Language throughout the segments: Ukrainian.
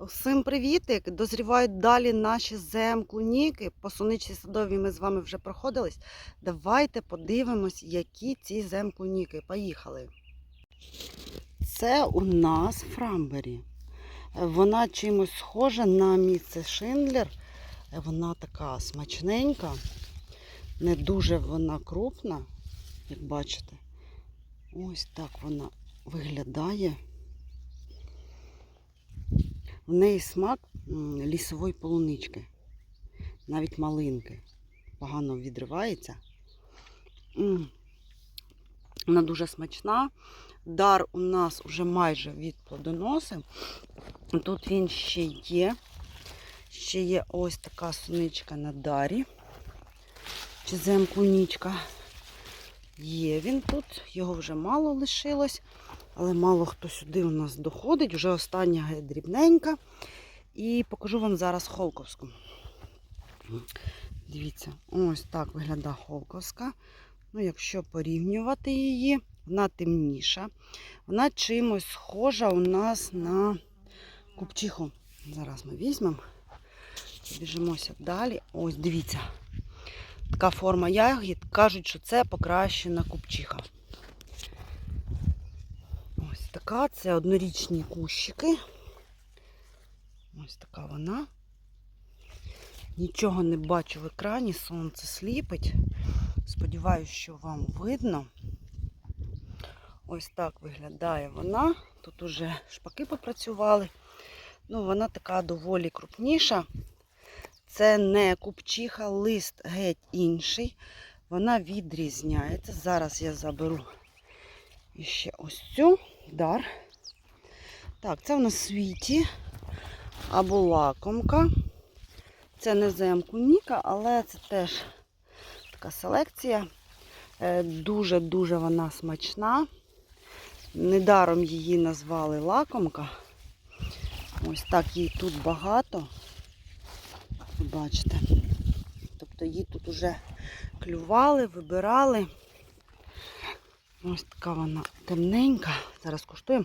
Всім привітик! Дозрівають далі наші зем-клуніки. По суничці садовій ми з вами вже проходились. Давайте подивимось, які ці зем-клуніки. Поїхали. Це у нас Фрамбері. Вона чимось схожа на місце Шиндлер. Вона така смачненька, не дуже вона крупна, як бачите. Ось так вона виглядає. В неї смак лісової полунички, навіть малинки. Погано відривається. Вона дуже смачна. Дар у нас вже майже від плодоноси. Тут він ще є. Ще є ось така суничка на дарі. Чи земклунічка. Є він тут, його вже мало лишилось, але мало хто сюди у нас доходить. Вже остання дрібненька. І покажу вам зараз Холковську. Дивіться, ось так виглядає Холковська. Ну, якщо порівнювати її, вона темніша. Вона чимось схожа у нас на купчиху. Зараз ми візьмемо. Біжимося далі. Ось, дивіться. Така форма ягід. Кажуть, що це покращена купчиха. Така. Це однорічні кущики. Ось така вона. Нічого не бачу в екрані, сонце сліпить. Сподіваюсь, що вам видно. Ось так виглядає вона. Тут уже шпаки попрацювали. Ну, вона така доволі крупніша. Це не купчиха, лист геть інший. Вона відрізняється. Зараз я заберу ще ось цю дар. Так, це в нас світі або лакомка. Це не земкуніка, але це теж така селекція. Е, Дуже-дуже вона смачна. Недаром її назвали лакомка. Ось так її тут багато. Бачите. Тобто її тут вже клювали, вибирали. Ось така вона темненька. Зараз куштуємо.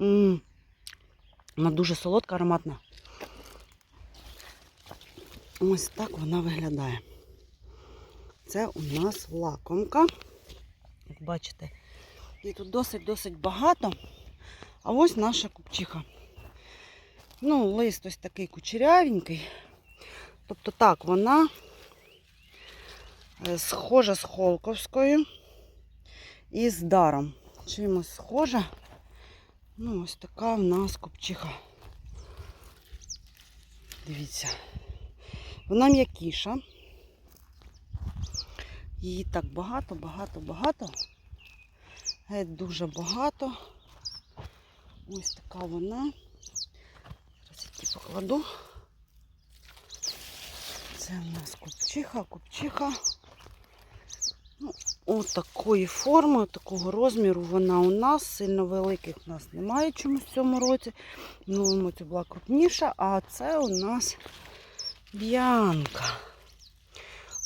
М, Вона дуже солодка, ароматна. Ось так вона виглядає. Це у нас лакомка. Як бачите, її тут досить-досить багато. А ось наша купчиха. Ну, лист ось такий кучерявенький. Тобто так, вона схожа з Холковською і з даром. Чимось схожа. Ну, ось така в нас купчиха. Дивіться. Вона м'якіша. Її так багато, багато, багато. Геть дуже багато. Ось така вона. Зараз я її покладу. Це в нас купчиха, купчиха. Ну, ось такої форми, такого розміру вона у нас. Сильно великих у нас немає чомусь в цьому році. Ну, це була крупніша, а це у нас б'янка.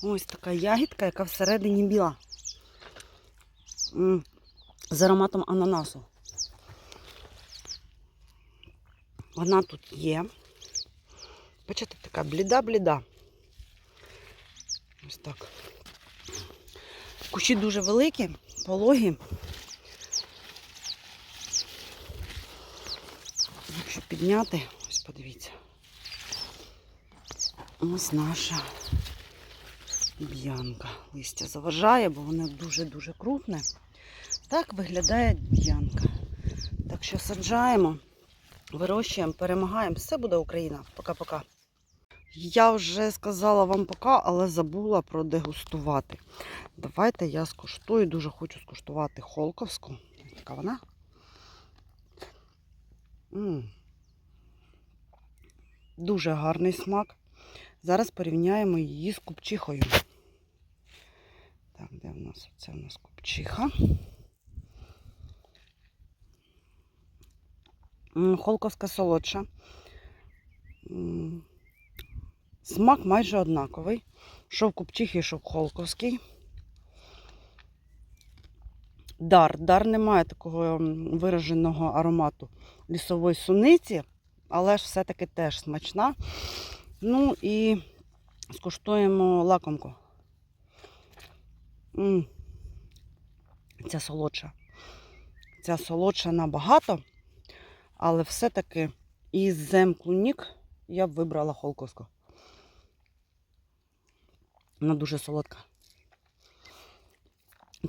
Ось така ягідка, яка всередині біла. З ароматом ананасу. Вона тут є. Бачите, така бліда-бліда. Ось так. Кущі дуже великі, пологі. Якщо підняти, ось подивіться. Ось наша б'янка. Листя заважає, бо воно дуже-дуже крупне. Так виглядає б'янка. Так що саджаємо, вирощуємо, перемагаємо. Все буде Україна. Пока-пока. Я вже сказала вам пока, але забула продегустувати. Давайте я скуштую. Дуже хочу скуштувати холковську. Яка вона? М. Дуже гарний смак. Зараз порівняємо її з купчихою. Так, де в нас? Це в нас купчиха. Холковська солодша. М, Смак майже однаковий. Що в купчихі, що в холковській. дар. Дар не має такого вираженого аромату лісової суниці, але ж все-таки теж смачна. Ну і скуштуємо лакомку. М. Ця солодша. Ця солодша набагато, але все-таки із земклунік я б вибрала холковську. Вона дуже солодка.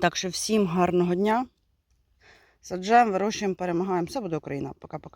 Так що всім гарного дня. Саджаємо, вирощуємо, перемагаємо. Все буде Україна. Пока-пока.